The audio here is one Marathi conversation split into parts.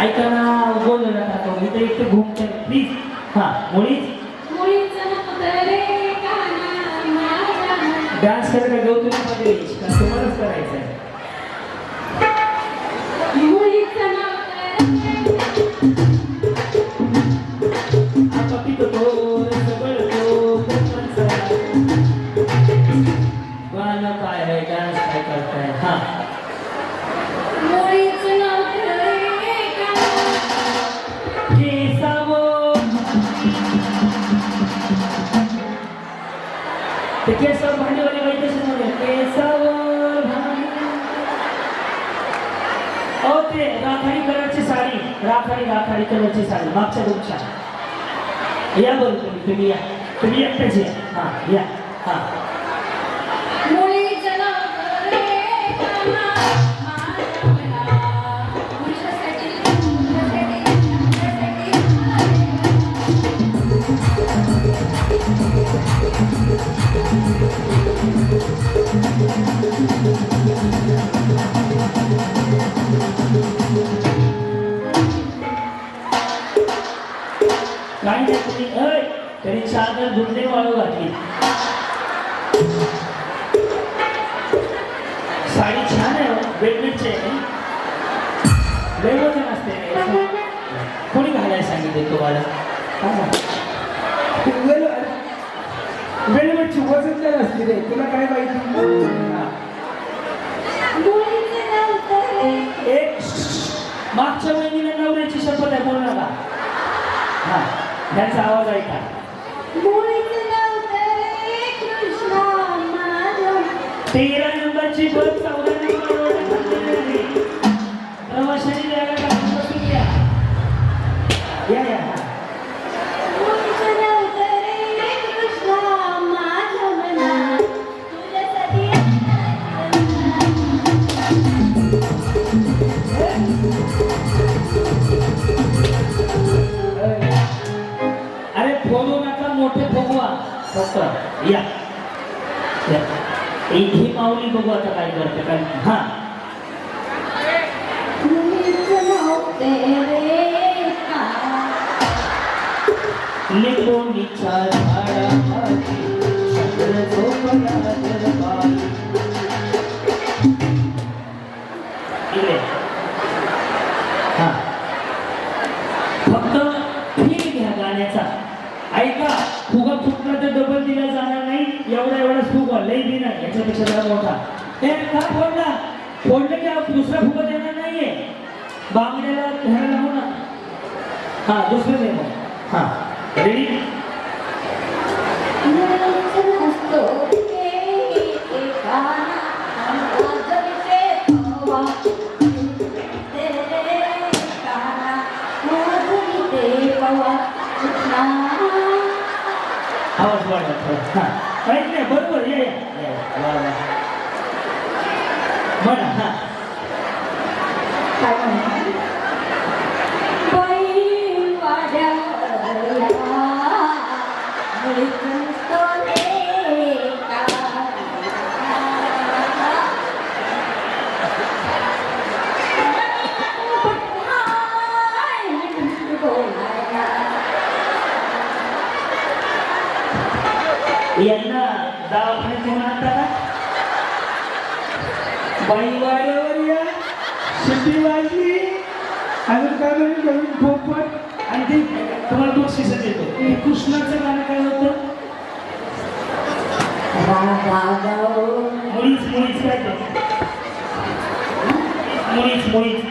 ऐका ना बोल नका तो मी तर इथे घुमतोय प्लीज हा मुळीच. डान्स करायला गौतमी मध्ये ते केसावर भांडीवाले बाई तसेच म्हणे केसावर भांडी. अहो ते राखाडी कलरची साडी. राखाडी राखाडी कलरची साडी. मागच्या तुमच्या या बरोबर तुम्ही या. तुम्ही एकट्याच या. हां या. हां. तरी धुंदे वाळू घातली. साडी छान आहे हो, वेगळीच आहे लय वजन असते कोणी घालायला सांगितले तुम्हाला? वेळेवरची वजनदार असते रे? तुला काय माहिती? हा. एक मागच्या महिन्याला नवऱ्याची शपथ आहे बोल नका हा ह्याचा आवाज ऐका. तेरा नंबरची बस चौदा नंबर प्रवाशांनी द्यायला करते काय हा मुळीचं झाडाखाली चंद्र झोपला दरबारी. हा. फक्त फील घ्या गाण्याचा ऐका फुगा फुटला तर डबल दिला जाणार नाही एवढा एवढा फुगा लई दिना याच्यापेक्षा जरा मोठा का फोडला फोडलं की आप- दुसरा फुगा देणार नाहीये बांगड्याला घ्यायला लावू ना हा दुसरं दे मग हा रेडी मुळीचं नसतो रे का माझं ते हवा तेरे काना माझं ते पवा कृष्णा आवाज वाढवा थोडा. हा काहीच नाही बरोबर या या यांना दवाखान्यात घेऊन आणता का बाई वाड्यावर या शिटी वाजली अजून काय म्हणून नवीन पोपट आणि ते तुम्हाला बक्षीस येतो. कृष्णाचं गाणं काय होतं? मुळीच मुळीच काय मुळीच मुळीच.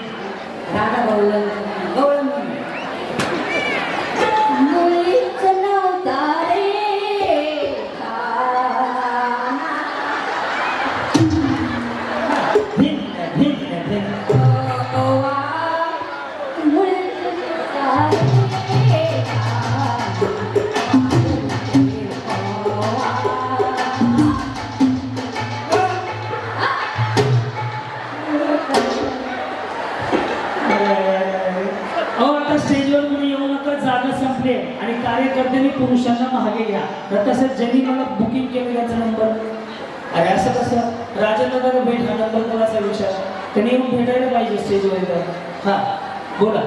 राजेंद्र भेट हा नंबर कोणाचा विषय त्यांनी येऊन भेटायला पाहिजे स्टेजवर हा बोला.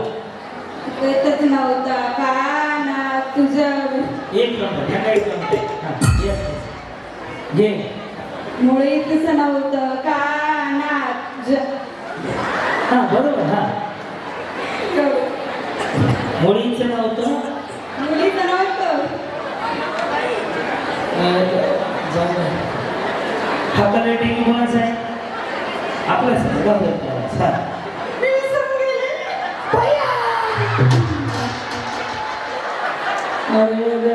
तर नव्हता. का ना तुझं. एक नंबर ह्यांना एक नंबर घे. मुळे तसं नव्हतं. का ना हा बरोबर हा. मुळीचं नव्हतं. मुळीचं नव्हतं. সকালে ডেকে বলেছে আপনার সাথে কথা স্যার। আরে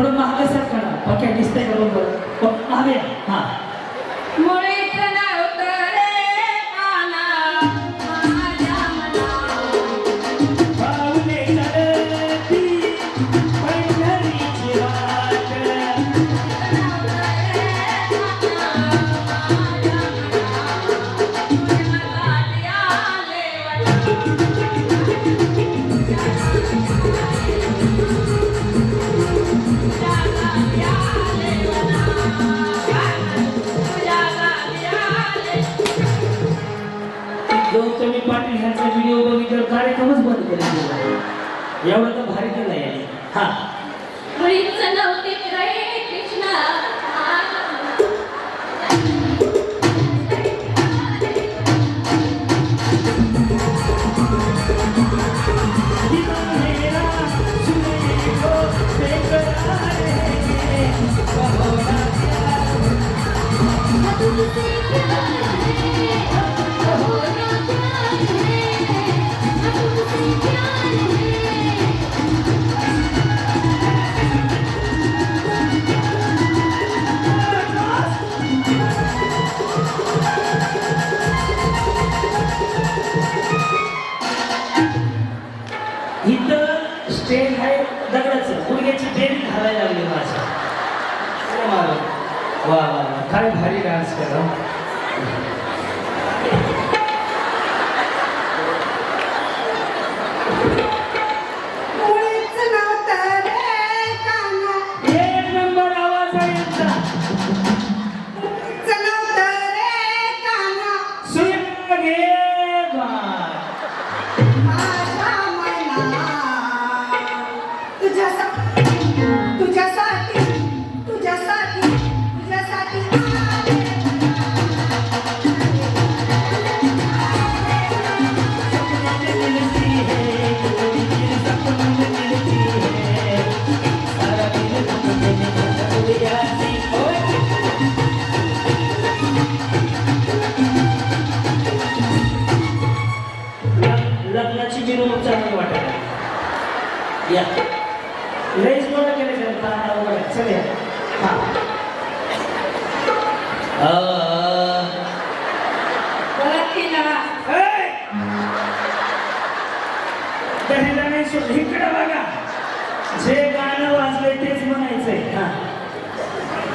これも雨さんからバキャリしたいと思うんだや बंद करून दिलं एवढं तर भारी केलं याने. हा.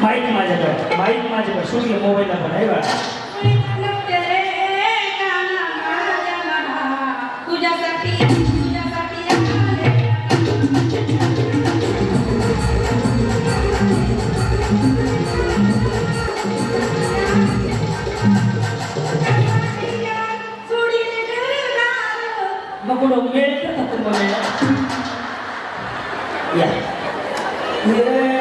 マイク混ぜてマイクの混ぜて趣味を覚えたくないわ。Yeah. yeah.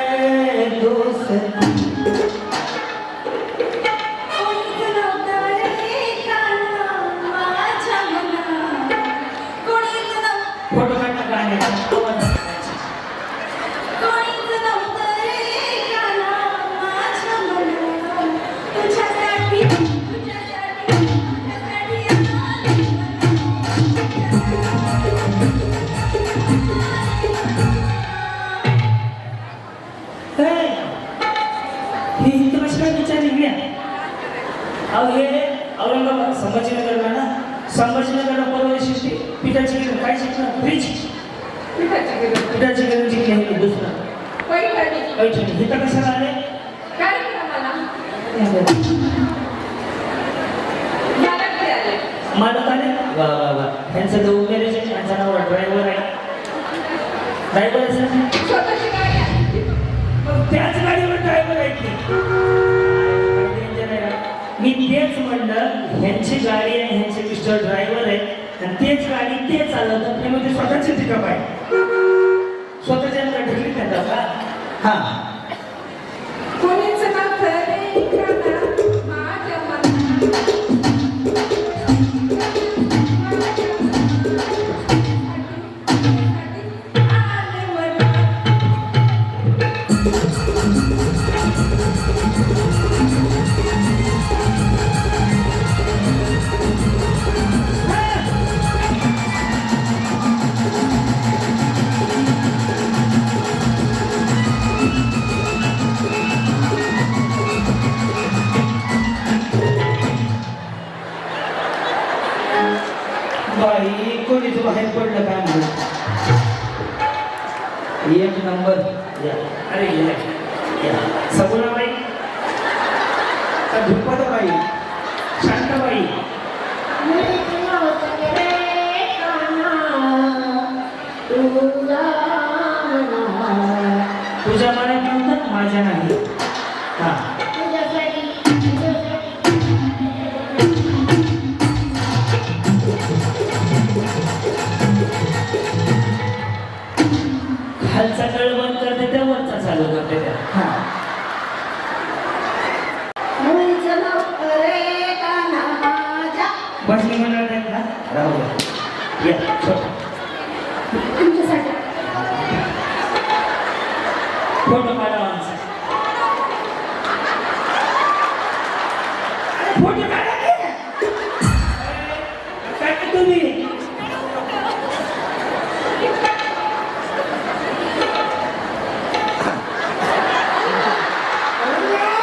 अहो हे ಅವರೆಲ್ಲ ಸಂಭಾಷಣೆ ಕರ್ಣ ಸಂಭಾಷಣೆ ಕರ್ಣ ಪರ್ವ ಶಿಕ್ಷೆ ಪೀಠ ಚಿಕನ್ ಕಾಯಿ ಶಿಕ್ಷಣ ಫ್ರೀ ಶಿಕ್ಷಣ पिठाची चिकन जिंकले हे दुसरं आले? मालक आले वा वा वा. त्यांचं त्यांचा नाव ड्रायव्हर आहे. ड्रायव्हर असेल त्याच तेच म्हणलं ह्यांची गाडी आहे ह्यांचे मिस्टर ड्रायव्हर आहे आणि तेच गाडी ते चालवतात ते म्हणजे स्वतःची पिकअप आहे स्वतःच्या ढकली त्यांना का? हा. एक नंबर या. अरे या. या. सगुणाबाई. का धुपदाबाई शांताबाई. तुझ्या मनात माझ्या नाही. हा. Put your आमचा फोटो Put your काय ते तुम्ही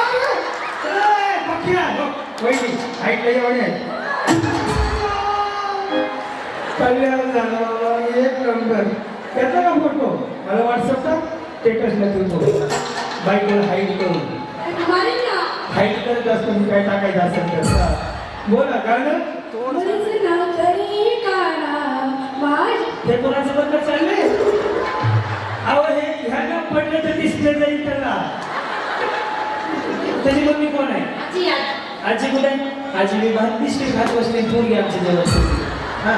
ए, पक्या, हो, वहिनी, कल्याण झालं एक नंबर त्याचा का फोटो मला व्हॉट्सअपचा स्टेटसला ठेवतो बाईकला हाईट करून. हाईट करत असतो मी काय टाकायचं असेल तर? बोला कारण हे कोणाचं बंद चाललंय? अहो हे ह्याला पडलं तर दिसलं जाईल त्याला. त्याची मम्मी कोण आहे? आजी कुठे आजी मी भात बिस्किट खात बसले पोरगी आमच्या जवळ. हा.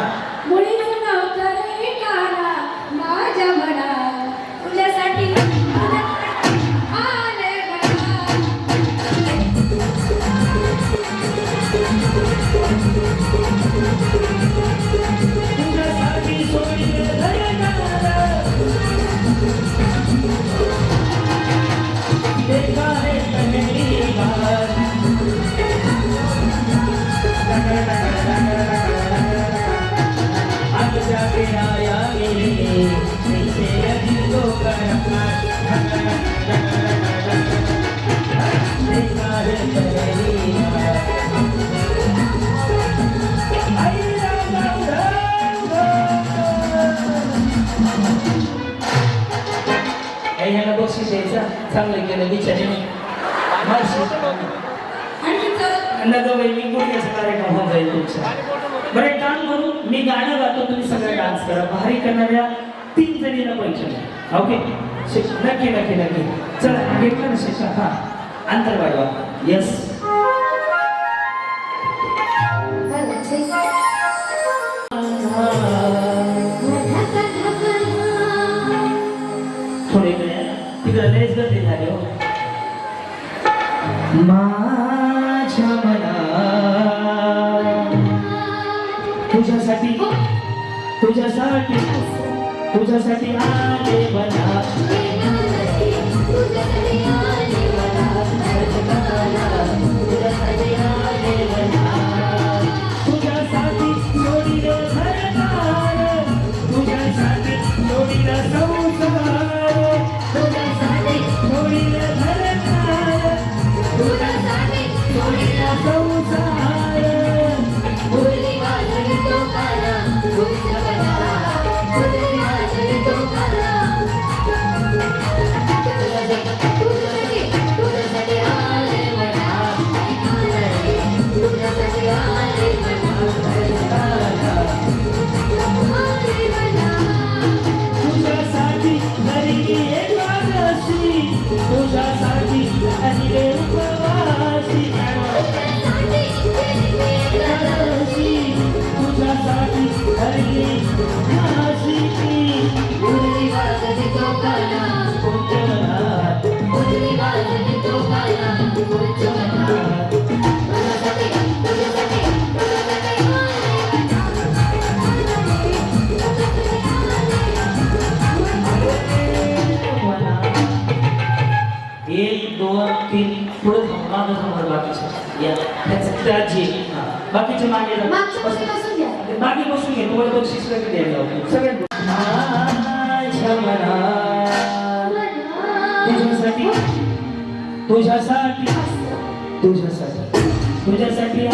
चांगलं केलं बिचारीने. मी गुडघ्याचा कार्यक्रम होऊन जाईल तुमचा? बरं एक काम करू मी गाणं गातो तुम्ही सगळे डान्स करा. भारी करणाऱ्या तीन जणींना पैसे द्या. ओके? नक्की नक्की नक्की. चला घेतलं ना शेषा हा. अंतर वाढवा. येस तिकडे लेस गर्दी झाली हो. माझ्या मना तुझ्यासाठी तुझ्यासाठी तुझ्यासाठी आले बना Puja sardi, ani de माझं समोर बाकीचे या त्याची बाकीचे मागे मागे बसून घे तुम्हाला बक्षीस वगैरे द्यायला सगळ्यात तुझ्यासाठी तुझ्यासाठी तुझ्यासाठी तुझ्यासाठी